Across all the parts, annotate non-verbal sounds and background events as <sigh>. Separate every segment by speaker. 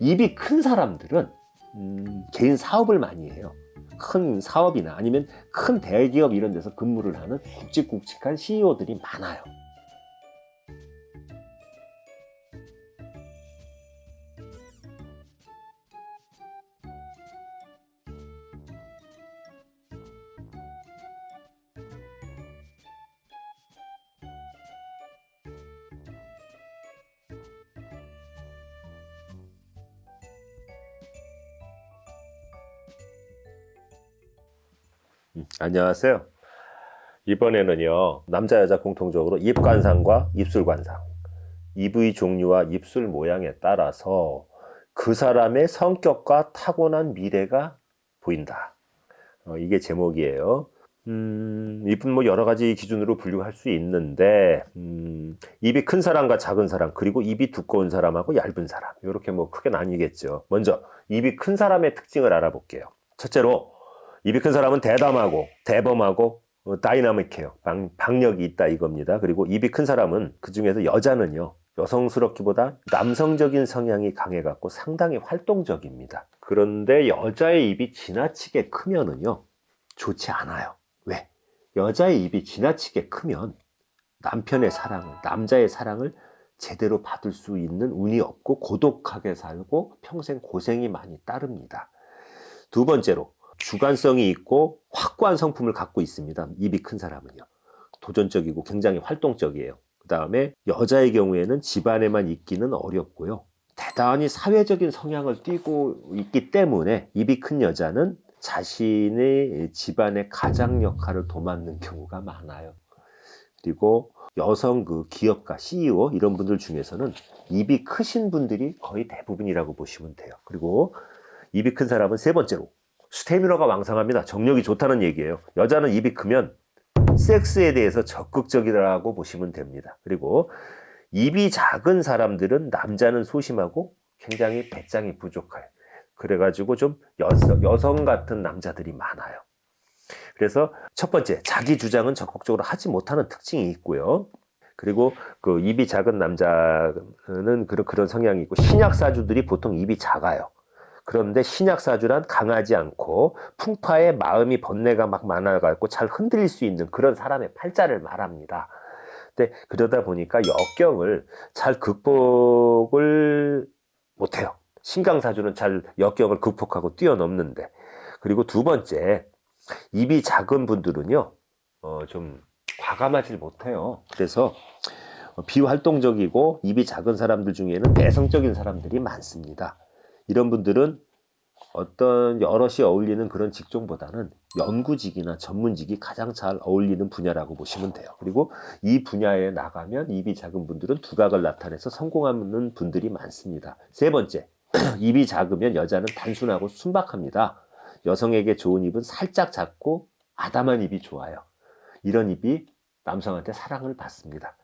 Speaker 1: 입이 큰 사람들은 음, 개인 사업을 많이 해요. 큰 사업이나 아니면 큰 대기업 이런 데서 근무를 하는 굵직굵직한 CEO들이 많아요. 안녕하세요. 이번에는요, 남자, 여자 공통적으로 입관상과 입술관상, 입의 종류와 입술 모양에 따라서 그 사람의 성격과 타고난 미래가 보인다. 어, 이게 제목이에요. 음, 입은 뭐 여러 가지 기준으로 분류할 수 있는데, 음, 입이 큰 사람과 작은 사람, 그리고 입이 두꺼운 사람하고 얇은 사람, 이렇게 뭐 크게 나뉘겠죠. 먼저, 입이 큰 사람의 특징을 알아볼게요. 첫째로, 입이 큰 사람은 대담하고 대범하고 어, 다이나믹해요. 방, 박력이 있다 이겁니다. 그리고 입이 큰 사람은 그 중에서 여자는요. 여성스럽기보다 남성적인 성향이 강해 갖고 상당히 활동적입니다. 그런데 여자의 입이 지나치게 크면은요. 좋지 않아요. 왜? 여자의 입이 지나치게 크면 남편의 사랑을, 남자의 사랑을 제대로 받을 수 있는 운이 없고 고독하게 살고 평생 고생이 많이 따릅니다. 두 번째로 주관성이 있고 확고한 성품을 갖고 있습니다. 입이 큰 사람은요. 도전적이고 굉장히 활동적이에요. 그 다음에 여자의 경우에는 집안에만 있기는 어렵고요. 대단히 사회적인 성향을 띠고 있기 때문에 입이 큰 여자는 자신의 집안의 가장 역할을 도맡는 경우가 많아요. 그리고 여성 그 기업가 CEO 이런 분들 중에서는 입이 크신 분들이 거의 대부분이라고 보시면 돼요. 그리고 입이 큰 사람은 세 번째로 스테미너가 왕성합니다. 정력이 좋다는 얘기예요. 여자는 입이 크면 섹스에 대해서 적극적이라고 보시면 됩니다. 그리고 입이 작은 사람들은 남자는 소심하고 굉장히 배짱이 부족해요. 그래가지고 좀 여성, 여성 같은 남자들이 많아요. 그래서 첫 번째, 자기 주장은 적극적으로 하지 못하는 특징이 있고요. 그리고 그 입이 작은 남자는 그런, 그런 성향이 있고, 신약사주들이 보통 입이 작아요. 그런데 신약사주란 강하지 않고 풍파에 마음이 번뇌가 막 많아갖고 잘 흔들릴 수 있는 그런 사람의 팔자를 말합니다. 근데 그러다 보니까 역경을 잘 극복을 못해요. 신강사주는 잘 역경을 극복하고 뛰어넘는데. 그리고 두 번째, 입이 작은 분들은요, 어, 좀 과감하지 못해요. 그래서 비활동적이고 입이 작은 사람들 중에는 내성적인 사람들이 많습니다. 이런 분들은 어떤 여럿이 어울리는 그런 직종보다는 연구직이나 전문직이 가장 잘 어울리는 분야라고 보시면 돼요. 그리고 이 분야에 나가면 입이 작은 분들은 두각을 나타내서 성공하는 분들이 많습니다. 세 번째, <clears throat> 입이 작으면 여자는 단순하고 순박합니다. 여성에게 좋은 입은 살짝 작고 아담한 입이 좋아요. 이런 입이 남성한테 사랑을 받습니다.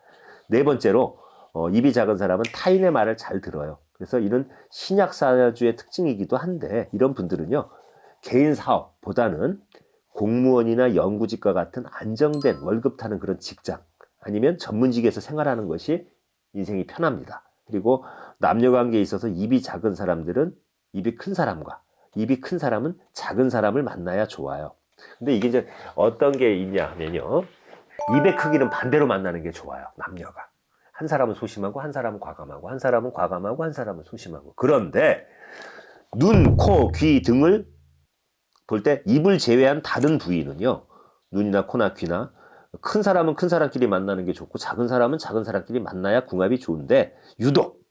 Speaker 1: 네 번째로, 어, 입이 작은 사람은 타인의 말을 잘 들어요. 그래서 이런 신약 사주의 특징이기도 한데 이런 분들은요 개인 사업보다는 공무원이나 연구직과 같은 안정된 월급 타는 그런 직장 아니면 전문직에서 생활하는 것이 인생이 편합니다. 그리고 남녀 관계에 있어서 입이 작은 사람들은 입이 큰 사람과 입이 큰 사람은 작은 사람을 만나야 좋아요. 근데 이게 이제 어떤 게 있냐 하면요. 입의 크기는 반대로 만나는 게 좋아요. 남녀가. 한 사람은 소심하고 한 사람은 과감하고 한 사람은 과감하고 한 사람은 소심하고 그런데 눈, 코, 귀 등을 볼 때 입을 제외한 다른 부위는요 눈이나 코나 귀나 큰 사람은 큰 사람끼리 만나는 게 좋고 작은 사람은 작은 사람끼리 만나야 궁합이 좋은데 유독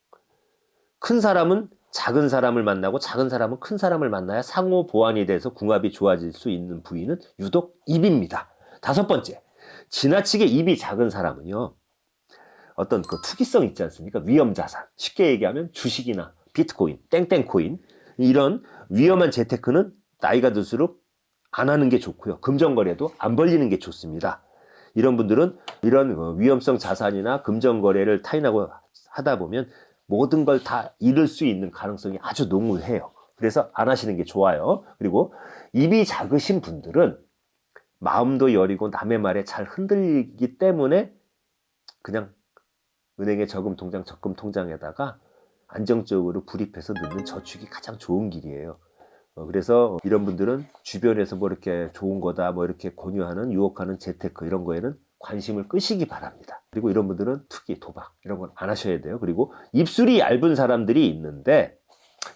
Speaker 1: 큰 사람은 작은 사람을 만나고 작은 사람은 큰 사람을 만나야 상호 보완이 돼서 궁합이 좋아질 수 있는 부위는 유독 입입니다. 다섯 번째, 지나치게 입이 작은 사람은요, 어떤 그 투기성 있지 않습니까? 위험 자산. 쉽게 얘기하면 주식이나 비트코인, 땡땡코인 이런 위험한 재테크는 나이가 들수록 안 하는 게 좋고요. 금전거래도 안 벌리는 게 좋습니다. 이런 분들은 이런 그 위험성 자산이나 금전거래를 타인하고 하다 보면 모든 걸 다 잃을 수 있는 가능성이 아주 농후해요. 그래서 안 하시는 게 좋아요. 그리고 입이 작으신 분들은 마음도 여리고 남의 말에 잘 흔들리기 때문에 그냥 은행의 저금 통장, 적금 통장에다가 안정적으로 불입해서 넣는 저축이 가장 좋은 길이에요. 어, 그래서 이런 분들은 주변에서 뭐 이렇게 좋은 거다 뭐 이렇게 권유하는 유혹하는 재테크 이런 거에는 관심을 끄시기 바랍니다. 그리고 이런 분들은 투기, 도박 이런 건 안 하셔야 돼요. 그리고 입술이 얇은 사람들이 있는데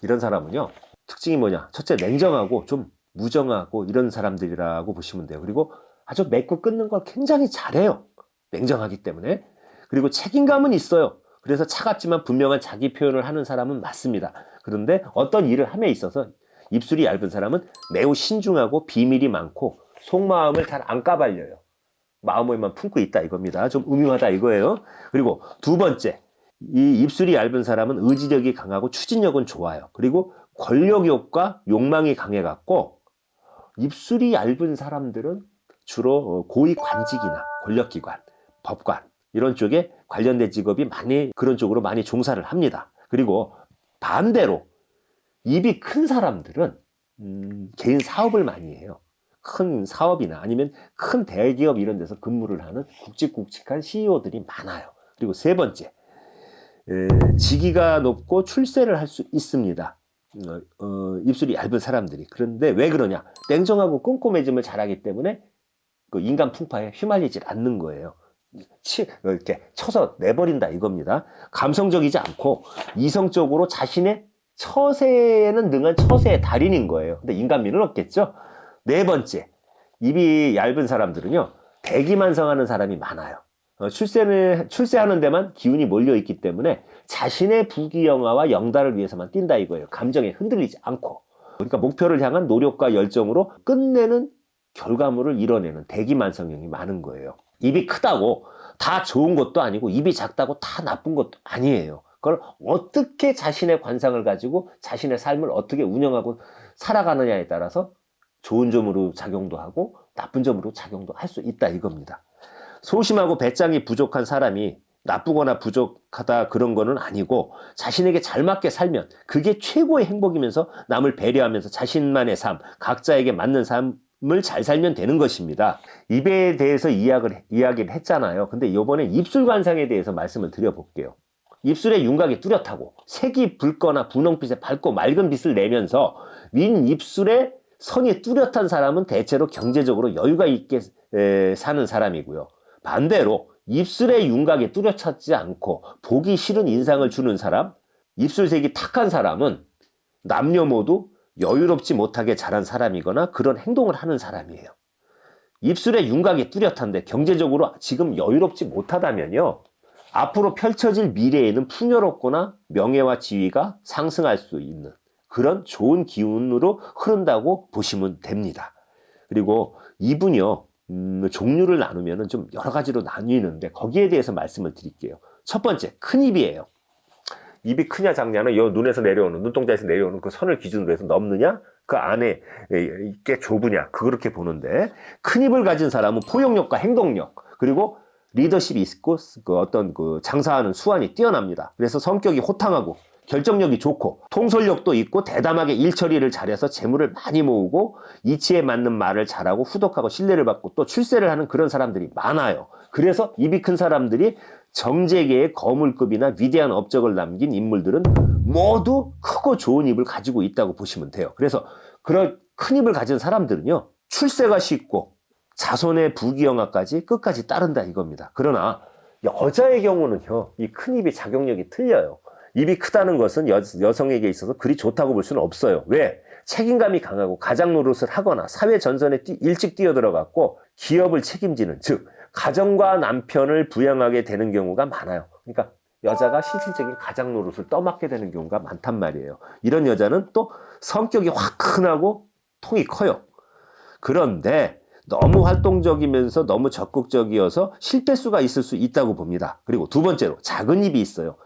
Speaker 1: 이런 사람은요 특징이 뭐냐? 첫째 냉정하고 좀 무정하고 이런 사람들이라고 보시면 돼요. 그리고 아주 맺고 끊는 걸 굉장히 잘해요. 냉정하기 때문에. 그리고 책임감은 있어요. 그래서 차갑지만 분명한 자기 표현을 하는 사람은 맞습니다. 그런데 어떤 일을 함에 있어서 입술이 얇은 사람은 매우 신중하고 비밀이 많고 속마음을 잘 안 까발려요. 마음에만 품고 있다 이겁니다. 좀 음흉하다 이거예요. 그리고 두 번째, 이 입술이 얇은 사람은 의지력이 강하고 추진력은 좋아요. 그리고 권력욕과 욕망이 강해갖고 입술이 얇은 사람들은 주로 어, 고위 관직이나 권력기관, 법관 이런 쪽에 관련된 직업이 많이 그런 쪽으로 많이 종사를 합니다. 그리고 반대로 입이 큰 사람들은 음, 개인 사업을 많이 해요. 큰 사업이나 아니면 큰 대기업 이런 데서 근무를 하는 굵직굵직한 CEO들이 많아요. 그리고 세 번째, 에, 직위가 높고 출세를 할 수 있습니다. 어, 어, 입술이 얇은 사람들이. 그런데 왜 그러냐? 냉정하고 꼼꼼해짐을 잘하기 때문에 그 인간 풍파에 휘말리질 않는 거예요. 치, 어, 이렇게 쳐서 내버린다 이겁니다. 감성적이지 않고 이성적으로 자신의 처세에는 능한 처세의 달인인 거예요. 근데 인간미는 없겠죠? 네 번째, 입이 얇은 사람들은요, 대기만성하는 사람이 많아요. 어, 출세는, 출세하는 데만 기운이 몰려있기 때문에 자신의 부귀영화와 영달을 위해서만 뛴다 이거예요. 감정에 흔들리지 않고. 그러니까 목표를 향한 노력과 열정으로 끝내는 결과물을 이뤄내는 대기만성형이 많은 거예요. 입이 크다고 다 좋은 것도 아니고 입이 작다고 다 나쁜 것도 아니에요. 그걸 어떻게 자신의 관상을 가지고 자신의 삶을 어떻게 운영하고 살아가느냐에 따라서 좋은 점으로 작용도 하고 나쁜 점으로 작용도 할 수 있다 이겁니다. 소심하고 배짱이 부족한 사람이 나쁘거나 부족하다 그런 거는 아니고 자신에게 잘 맞게 살면 그게 최고의 행복이면서 남을 배려하면서 자신만의 삶, 각자에게 맞는 삶 을잘 살면 되는 것입니다. 입에 대해서 이야기를, 이야기를 했잖아요. 근데 이번에 입술 관상에 대해서 말씀을 드려볼게요. 입술의 윤곽이 뚜렷하고 색이 붉거나 분홍빛의 밝고 맑은 빛을 내면서 윈 입술에 선이 뚜렷한 사람은 대체로 경제적으로 여유가 있게 에, 사는 사람이고요. 반대로 입술의 윤곽이 뚜렷하지 않고 보기 싫은 인상을 주는 사람, 입술색이 탁한 사람은 남녀 모두 여유롭지 못하게 자란 사람이거나 그런 행동을 하는 사람이에요. 입술의 윤곽이 뚜렷한데 경제적으로 지금 여유롭지 못하다면요. 앞으로 펼쳐질 미래에는 풍요롭거나 명예와 지위가 상승할 수 있는 그런 좋은 기운으로 흐른다고 보시면 됩니다. 그리고 이분이요, 음, 종류를 나누면 좀 여러 가지로 나뉘는데 거기에 대해서 말씀을 드릴게요. 첫 번째, 큰 입이에요. 입이 크냐 작냐는 요 눈에서 내려오는 눈동자에서 내려오는 그 선을 기준으로 해서 넘느냐 그 안에 꽤 좁으냐 그렇게 보는데 큰 입을 가진 사람은 포용력과 행동력 그리고 리더십이 있고 그 어떤 그 장사하는 수완이 뛰어납니다. 그래서 성격이 호탕하고 결정력이 좋고 통솔력도 있고 대담하게 일 처리를 잘해서 재물을 많이 모으고 이치에 맞는 말을 잘하고 후덕하고 신뢰를 받고 또 출세를 하는 그런 사람들이 많아요. 그래서 입이 큰 사람들이 정재계의 거물급이나 위대한 업적을 남긴 인물들은 모두 크고 좋은 입을 가지고 있다고 보시면 돼요. 그래서 그런 큰 입을 가진 사람들은요 출세가 쉽고 자손의 부귀영화까지 끝까지 따른다 이겁니다. 그러나 여자의 경우는요, 이 큰 입이 작용력이 틀려요. 입이 크다는 것은 여, 여성에게 있어서 그리 좋다고 볼 수는 없어요. 왜? 책임감이 강하고 가장 노릇을 하거나 사회 전선에 뛰, 일찍 뛰어들어갔고 기업을 책임지는 즉 가정과 남편을 부양하게 되는 경우가 많아요. 그러니까 여자가 실질적인 가장 노릇을 떠맡게 되는 경우가 많단 말이에요. 이런 여자는 또 성격이 화끈하고 통이 커요. 그런데 너무 활동적이면서 너무 적극적이어서 실패수가 있을 수 있다고 봅니다. 그리고 두 번째로 작은 입이 있어요.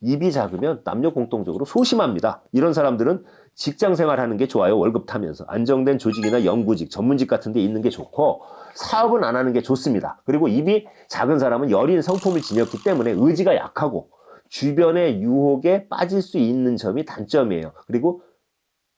Speaker 1: 입이 작으면 남녀 공통적으로 소심합니다. 이런 사람들은 직장 생활하는 게 좋아요. 월급 타면서 안정된 조직이나 연구직, 전문직 같은 데 있는 게 좋고 사업은 안 하는 게 좋습니다. 그리고 입이 작은 사람은 여린 성품을 지녔기 때문에 의지가 약하고 주변의 유혹에 빠질 수 있는 점이 단점이에요. 그리고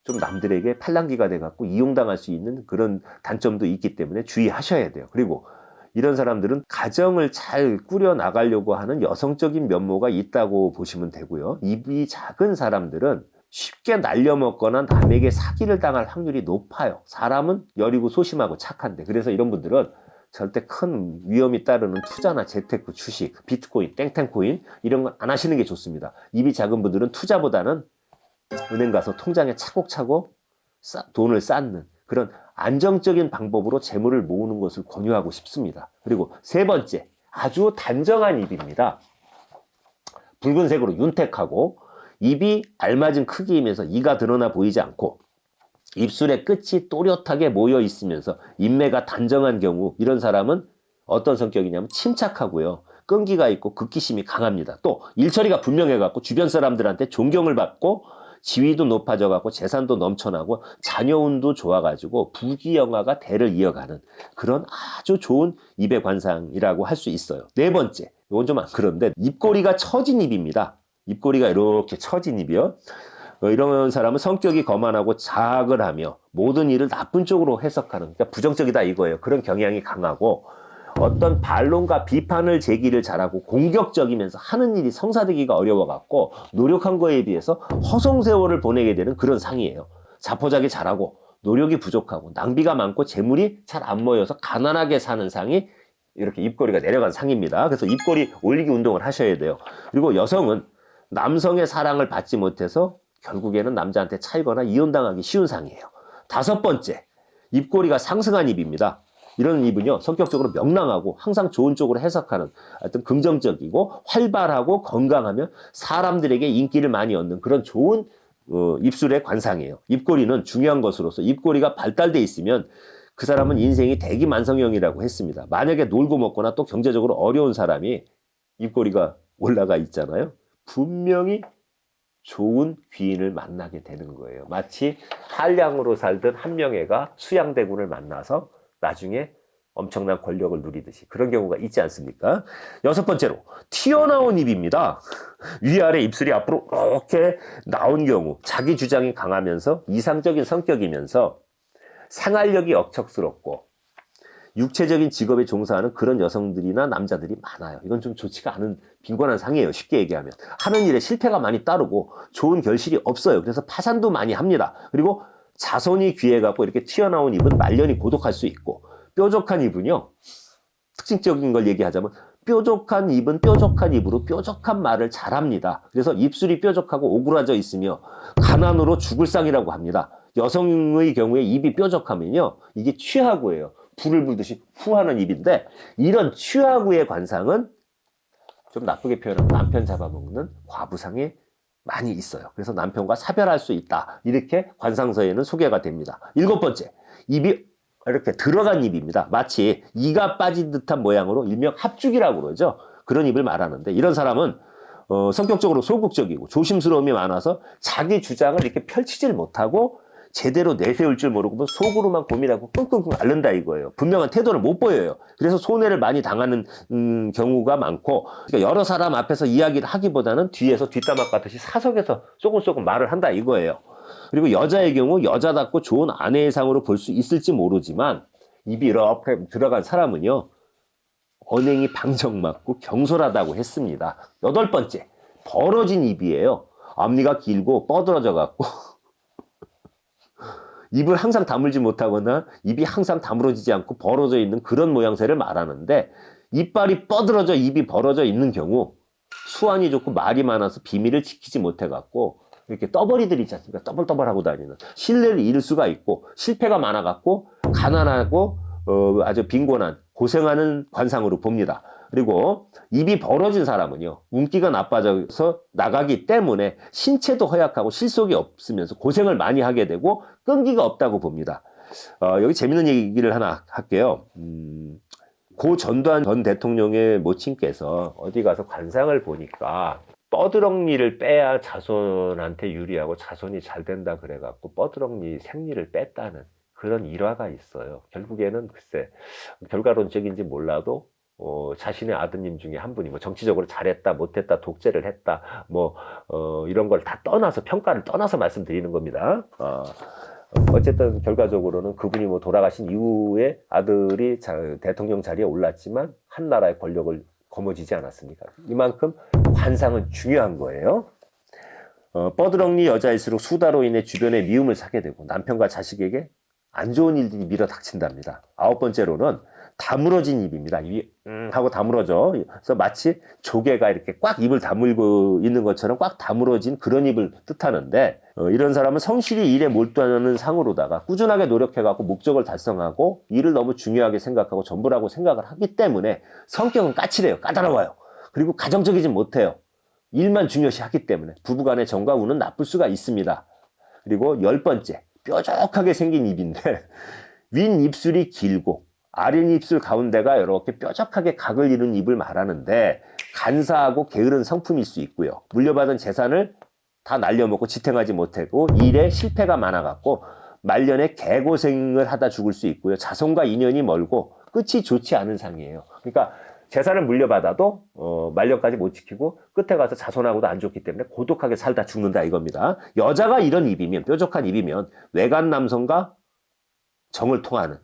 Speaker 1: 좀 남들에게 팔랑귀가 돼 갖고 이용당할 수 있는 그런 단점도 있기 때문에 주의하셔야 돼요. 그리고 이런 사람들은 가정을 잘 꾸려 나가려고 하는 여성적인 면모가 있다고 보시면 되고요. 입이 작은 사람들은 쉽게 날려먹거나 남에게 사기를 당할 확률이 높아요. 사람은 여리고 소심하고 착한데. 그래서 이런 분들은 절대 큰 위험이 따르는 투자나 재테크, 주식, 비트코인, 땡땡코인 이런 건 안 하시는 게 좋습니다. 입이 작은 분들은 투자보다는 은행 가서 통장에 차곡차곡 쌓- 돈을 쌓는 그런 안정적인 방법으로 재물을 모으는 것을 권유하고 싶습니다. 그리고 세 번째, 아주 단정한 입입니다. 붉은색으로 윤택하고 입이 알맞은 크기이면서 이가 드러나 보이지 않고 입술의 끝이 또렷하게 모여 있으면서 인매가 단정한 경우 이런 사람은 어떤 성격이냐면 침착하고요. 끈기가 있고 극기심이 강합니다. 또 일처리가 분명해 갖고 주변 사람들한테 존경을 받고 지위도 높아져 갖고 재산도 넘쳐나고 자녀운도 좋아 가지고 부귀영화가 대를 이어가는 그런 아주 좋은 입의 관상이라고 할 수 있어요. 네 번째. 이건 좀 안 그런데 입꼬리가 처진 입입니다. 입꼬리가 이렇게 처진 입이요. 어, 이런 사람은 성격이 거만하고 자학을 하며 모든 일을 나쁜 쪽으로 해석하는 그러니까 부정적이다 이거예요. 그런 경향이 강하고 어떤 반론과 비판을 제기를 잘하고 공격적이면서 하는 일이 성사되기가 어려워 갖고 노력한 거에 비해서 허송세월을 보내게 되는 그런 상이에요. 자포자기 잘하고 노력이 부족하고 낭비가 많고 재물이 잘 안 모여서 가난하게 사는 상이 이렇게 입꼬리가 내려간 상입니다. 그래서 입꼬리 올리기 운동을 하셔야 돼요. 그리고 여성은 남성의 사랑을 받지 못해서 결국에는 남자한테 차이거나 이혼당하기 쉬운 상이에요. 다섯 번째, 입꼬리가 상승한 입입니다. 이런 입은요, 성격적으로 명랑하고 항상 좋은 쪽으로 해석하는 어떤 긍정적이고 활발하고 건강하면 사람들에게 인기를 많이 얻는 그런 좋은 어, 입술의 관상이에요. 입꼬리는 중요한 것으로서 입꼬리가 발달돼 있으면 그 사람은 인생이 대기만성형이라고 했습니다. 만약에 놀고 먹거나 또 경제적으로 어려운 사람이 입꼬리가 올라가 있잖아요. 분명히 좋은 귀인을 만나게 되는 거예요. 마치 한량으로 살던 한명회가 수양대군을 만나서 나중에 엄청난 권력을 누리듯이 그런 경우가 있지 않습니까? 여섯 번째로 튀어나온 입입니다. 위아래 입술이 앞으로 이렇게 나온 경우 자기 주장이 강하면서 이상적인 성격이면서 생활력이 억척스럽고 육체적인 직업에 종사하는 그런 여성들이나 남자들이 많아요. 이건 좀 좋지가 않은 빈곤한 상이에요. 쉽게 얘기하면. 하는 일에 실패가 많이 따르고 좋은 결실이 없어요. 그래서 파산도 많이 합니다. 그리고 자손이 귀해 갖고 이렇게 튀어나온 입은 말년이 고독할 수 있고 뾰족한 입은요. 특징적인 걸 얘기하자면 뾰족한 입은 뾰족한 입으로 뾰족한 말을 잘합니다. 그래서 입술이 뾰족하고 오그라져 있으며 가난으로 죽을 상이라고 합니다. 여성의 경우에 입이 뾰족하면요. 이게 취하고예요. 불을 불듯이 후하는 입인데 이런 취하구의 관상은 좀 나쁘게 표현하면 남편 잡아먹는 과부상이 많이 있어요. 그래서 남편과 사별할 수 있다. 이렇게 관상서에는 소개가 됩니다. 일곱 번째, 입이 이렇게 들어간 입입니다. 마치 이가 빠진 듯한 모양으로 일명 합죽이라고 그러죠. 그런 입을 말하는데 이런 사람은 어, 성격적으로 소극적이고 조심스러움이 많아서 자기 주장을 이렇게 펼치질 못하고 제대로 내세울 줄 모르고 뭐 속으로만 고민하고 끙끙끙 앓는다 이거예요. 분명한 태도를 못 보여요. 그래서 손해를 많이 당하는 음, 경우가 많고 그러니까 여러 사람 앞에서 이야기를 하기보다는 뒤에서 뒷담화 같듯이 사석에서 조금조금 말을 한다 이거예요. 그리고 여자의 경우 여자답고 좋은 아내 의 상으로 볼 수 있을지 모르지만 입이 이렇게 들어간 사람은요 언행이 방정맞고 경솔하다고 했습니다. 여덟 번째 벌어진 입이에요. 앞니가 길고 뻗어져 갖고 <laughs> 입을 항상 다물지 못하거나 입이 항상 다물어지지 않고 벌어져 있는 그런 모양새를 말하는데 이빨이 뻗어져 입이 벌어져 있는 경우 수완이 좋고 말이 많아서 비밀을 지키지 못해 갖고 이렇게 떠벌이들이 있지 않습니까? 떠벌떠벌하고 다니는 신뢰를 잃을 수가 있고 실패가 많아 갖고 가난하고 어, 아주 빈곤한 고생하는 관상으로 봅니다. 그리고 입이 벌어진 사람은요, 운기가 나빠져서 나가기 때문에 신체도 허약하고 실속이 없으면서 고생을 많이 하게 되고 끈기가 없다고 봅니다. 어, 여기 재밌는 얘기를 하나 할게요. 음, 고 전두환 전 대통령의 모친께서 어디 가서 관상을 보니까 뻐드렁니를 빼야 자손한테 유리하고 자손이 잘 된다 그래갖고 뻐드렁니 생리를 뺐다는 그런 일화가 있어요. 결국에는 글쎄 결과론적인지 몰라도 어, 자신의 아드님 중에 한 분이 뭐 정치적으로 잘했다, 못했다, 독재를 했다, 뭐, 어, 이런 걸 다 떠나서, 평가를 떠나서 말씀드리는 겁니다. 어, 어쨌든 결과적으로는 그분이 뭐 돌아가신 이후에 아들이 자- 대통령 자리에 올랐지만 한 나라의 권력을 거머쥐지 않았습니까? 이만큼 관상은 중요한 거예요. 어, 뻐드렁니 여자일수록 수다로 인해 주변에 미움을 사게 되고 남편과 자식에게 안 좋은 일들이 밀어 닥친답니다. 아홉 번째로는 다물어진 입입니다. 입이 음 하고 다물어져. 그래서 마치 조개가 이렇게 꽉 입을 다물고 있는 것처럼 꽉 다물어진 그런 입을 뜻하는데 어, 이런 사람은 성실히 일에 몰두하는 상으로다가 꾸준하게 노력해갖고 목적을 달성하고 일을 너무 중요하게 생각하고 전부라고 생각을 하기 때문에 성격은 까칠해요. 까다로워요. 그리고 가정적이진 못해요. 일만 중요시 하기 때문에 부부간의 정과 운은 나쁠 수가 있습니다. 그리고 열 번째, 뾰족하게 생긴 입인데 <laughs> 윗 입술이 길고 아랫 입술 가운데가 이렇게 뾰족하게 각을 이룬 입을 말하는데 간사하고 게으른 성품일 수 있고요. 물려받은 재산을 다 날려먹고 지탱하지 못하고 일에 실패가 많아갖고 말년에 개고생을 하다 죽을 수 있고요. 자손과 인연이 멀고 끝이 좋지 않은 상이에요. 그러니까 재산을 물려받아도 어, 말년까지 못 지키고 끝에 가서 자손하고도 안 좋기 때문에 고독하게 살다 죽는다 이겁니다. 여자가 이런 입이면 뾰족한 입이면 외간 남성과 정을 통하는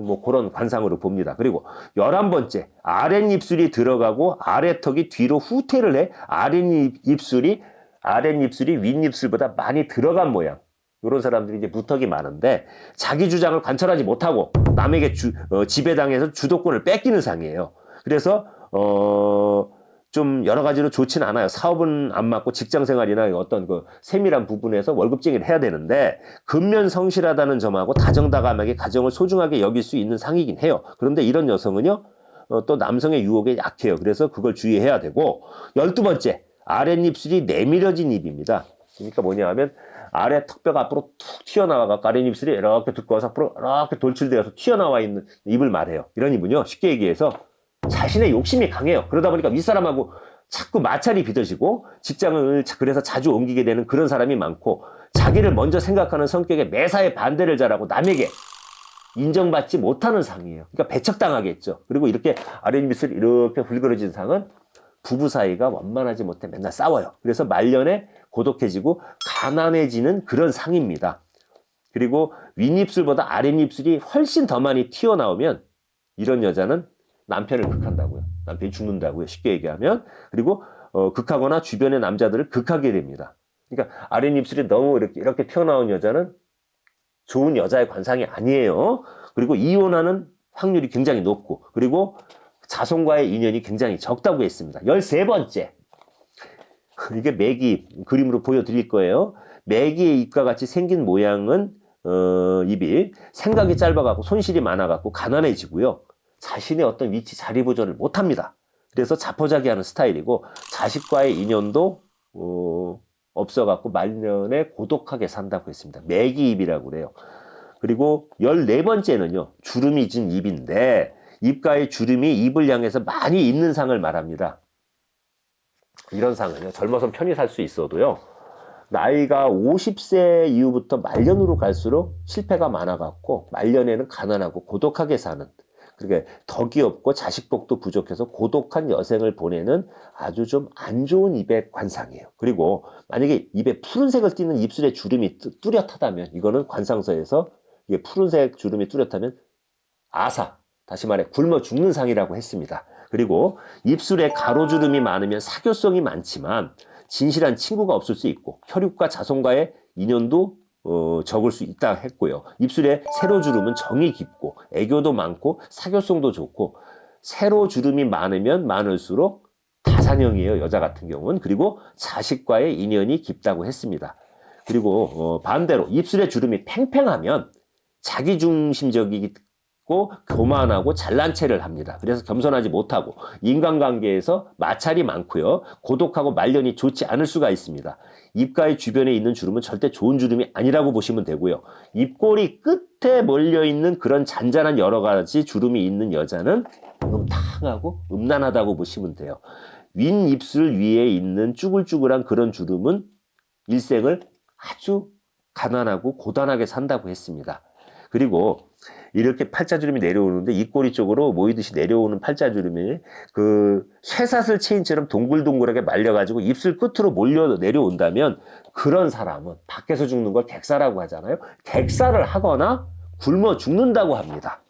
Speaker 1: 뭐 그런 관상으로 봅니다. 그리고 열한 번째 아랫입술이 들어가고 아래턱이 뒤로 후퇴를 해 아랫입술이 아랫입술이 윗입술보다 많이 들어간 모양. 이런 사람들이 이제 무턱이 많은데 자기 주장을 관철하지 못하고 남에게 주, 어, 지배당해서 주도권을 뺏기는 상이에요. 그래서 어, 좀 여러 가지로 좋지는 않아요. 사업은 안 맞고 직장 생활이나 어떤 그 세밀한 부분에서 월급쟁이를 해야 되는데 근면 성실하다는 점하고 다정다감하게 가정을 소중하게 여길 수 있는 상이긴 해요. 그런데 이런 여성은요, 어, 또 남성의 유혹에 약해요. 그래서 그걸 주의해야 되고 열두 번째 아랫입술이 내밀어진 입입니다. 그러니까 뭐냐 하면 아래 턱뼈가 앞으로 툭 튀어나와가 아랫입술이 이렇게 두꺼워서 앞으로 이렇게 돌출되어서 튀어나와 있는 입을 말해요. 이런 입은요, 쉽게 얘기해서 자신의 욕심이 강해요. 그러다 보니까 윗사람하고 자꾸 마찰이 빚어지고 직장을 자- 그래서 자주 옮기게 되는 그런 사람이 많고 자기를 먼저 생각하는 성격에 매사에 반대를 잘하고 남에게 인정받지 못하는 상이에요. 그러니까 배척당하겠죠. 그리고 이렇게 아랫입술이 이렇게 훌그러진 상은 부부 사이가 원만하지 못해 맨날 싸워요. 그래서 말년에 고독해지고 가난해지는 그런 상입니다. 그리고 윗입술보다 아랫입술이 훨씬 더 많이 튀어나오면 이런 여자는 남편을 극한다고요. 남편이 죽는다고요. 쉽게 얘기하면. 그리고 어, 극하거나 주변의 남자들을 극하게 됩니다. 그러니까 아랫입술이 너무 이렇게, 이렇게 튀어나온 여자는 좋은 여자의 관상이 아니에요. 그리고 이혼하는 확률이 굉장히 높고, 그리고 자손과의 인연이 굉장히 적다고 했습니다. 13번째. <laughs> 이게 매기 그림으로 보여드릴 거예요. 매기의 입과 같이 생긴 모양은 어, 입이 생각이 짧아갖고 손실이 많아갖고 가난해지고요. 자신의 어떤 위치 자리 보존을 못합니다. 그래서 자포자기하는 스타일이고 자식과의 인연도 어, 없어갖고 말년에 고독하게 산다고 했습니다. 매기입이라고 그래요. 그리고 14번째는요. 주름이 진 입인데 입가에 주름이 입을 향해서 많이 있는 상을 말합니다. 이런 상은요. 젊어서 편히 살 수 있어도요. 나이가 50세 이후부터 말년으로 갈수록 실패가 많아갖고 말년에는 가난하고 고독하게 사는 그러니까 덕이 없고 자식복도 부족해서 고독한 여생을 보내는 아주 좀 안 좋은 입의 관상이에요. 그리고 만약에 입에 푸른색을 띠는 입술에 주름이 뚜- 뚜렷하다면 이거는 관상서에서 이게 푸른색 주름이 뚜렷하면 아사 다시 말해 굶어 죽는 상이라고 했습니다. 그리고 입술에 가로주름이 많으면 사교성이 많지만 진실한 친구가 없을 수 있고 혈육과 자손과의 인연도 어, 적을 수 있다 했고요. 입술에 세로 주름은 정이 깊고 애교도 많고 사교성도 좋고 세로 주름이 많으면 많을수록 다산형이에요. 여자 같은 경우는 그리고 자식과의 인연이 깊다고 했습니다. 그리고 어, 반대로 입술에 주름이 팽팽하면 자기중심적이 고 교만하고 잘난 체를 합니다. 그래서 겸손하지 못하고 인간관계에서 마찰이 많고요. 고독하고 말년이 좋지 않을 수가 있습니다. 입가의 주변에 있는 주름은 절대 좋은 주름이 아니라고 보시면 되고요. 입꼬리 끝에 몰려 있는 그런 잔잔한 여러 가지 주름이 있는 여자는 음탕하고 음란하다고 보시면 돼요. 윗 입술 위에 있는 쭈글쭈글한 그런 주름은 일생을 아주 가난하고 고단하게 산다고 했습니다. 그리고 이렇게 팔자주름이 내려오는데 입꼬리 쪽으로 모이듯이 내려오는 팔자주름이 그 쇠사슬 체인처럼 동글동글하게 말려가지고 입술 끝으로 몰려 내려온다면 그런 사람은 밖에서 죽는 걸 객사라고 하잖아요. 객사를 하거나 굶어 죽는다고 합니다.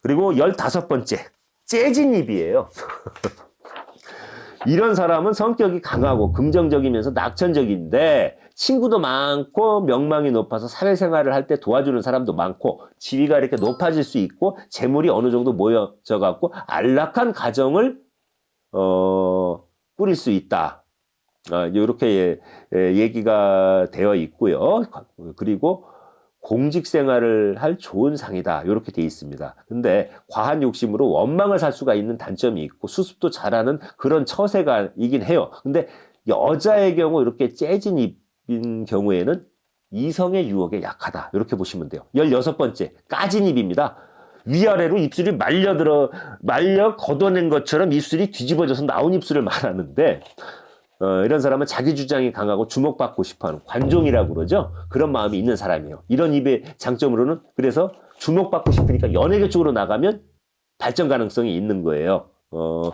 Speaker 1: 그리고 열다섯 번째, 재진 입이에요. <laughs> 이런 사람은 성격이 강하고 긍정적이면서 낙천적인데 친구도 많고 명망이 높아서 사회생활을 할 때 도와주는 사람도 많고 지위가 이렇게 높아질 수 있고 재물이 어느 정도 모여져 갖고 안락한 가정을 어 꾸릴 수 있다. 아, 이렇게 예, 얘기가 되어 있고요. 그리고 공직 생활을 할 좋은 상이다. 이렇게 돼 있습니다. 근데 과한 욕심으로 원망을 살 수가 있는 단점이 있고 수습도 잘하는 그런 처세가 이긴 해요. 근데 여자의 경우 이렇게 재진 입 인 경우에는 이성의 유혹에 약하다. 이렇게 보시면 돼요. 16번째, 까진 입입니다. 위아래로 입술이 말려들어, 말려 걷어낸 것처럼 입술이 뒤집어져서 나온 입술을 말하는데, 어, 이런 사람은 자기 주장이 강하고 주목받고 싶어 하는 관종이라고 그러죠. 그런 마음이 있는 사람이에요. 이런 입의 장점으로는 그래서 주목받고 싶으니까 연예계 쪽으로 나가면 발전 가능성이 있는 거예요. 어,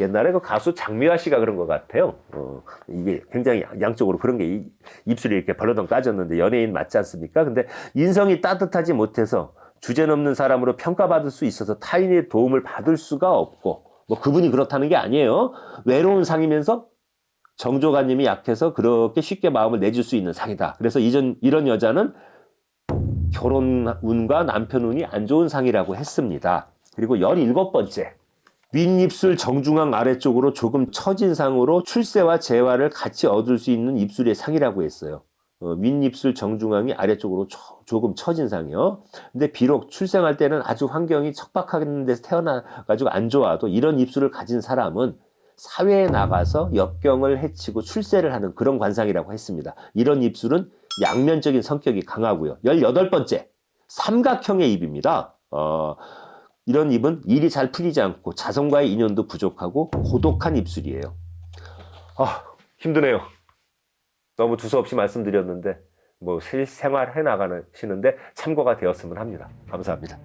Speaker 1: 옛날에 그 가수 장미화 씨가 그런 것 같아요. 어, 이게 굉장히 양쪽으로 그런 게 이- 입술이 이렇게 벌러덩 까졌는데 연예인 맞지 않습니까? 근데 인성이 따뜻하지 못해서 주제넘는 사람으로 평가받을 수 있어서 타인의 도움을 받을 수가 없고 뭐 그분이 그렇다는 게 아니에요. 외로운 상이면서 정조가님이 약해서 그렇게 쉽게 마음을 내줄 수 있는 상이다. 그래서 이전 이런 여자는 결혼 운과 남편 운이 안 좋은 상이라고 했습니다. 그리고 17번째. 윗입술 정중앙 아래쪽으로 조금 처진 상으로 출세와 재화를 같이 얻을 수 있는 입술의 상이라고 했어요. 어, 윗입술 정중앙이 아래쪽으로 조- 조금 처진 상이요. 근데 비록 출생할 때는 아주 환경이 척박한 데서 태어나가지고 안 좋아도 이런 입술을 가진 사람은 사회에 나가서 역경을 해치고 출세를 하는 그런 관상이라고 했습니다. 이런 입술은 양면적인 성격이 강하고요. 18번째, 삼각형의 입입니다. 어, 이런 입은 일이 잘 풀리지 않고 자성과의 인연도 부족하고 고독한 입술이에요. 아, 힘드네요. 너무 두서없이 말씀드렸는데, 뭐, 실 생활 해 나가시는데 참고가 되었으면 합니다. 감사합니다.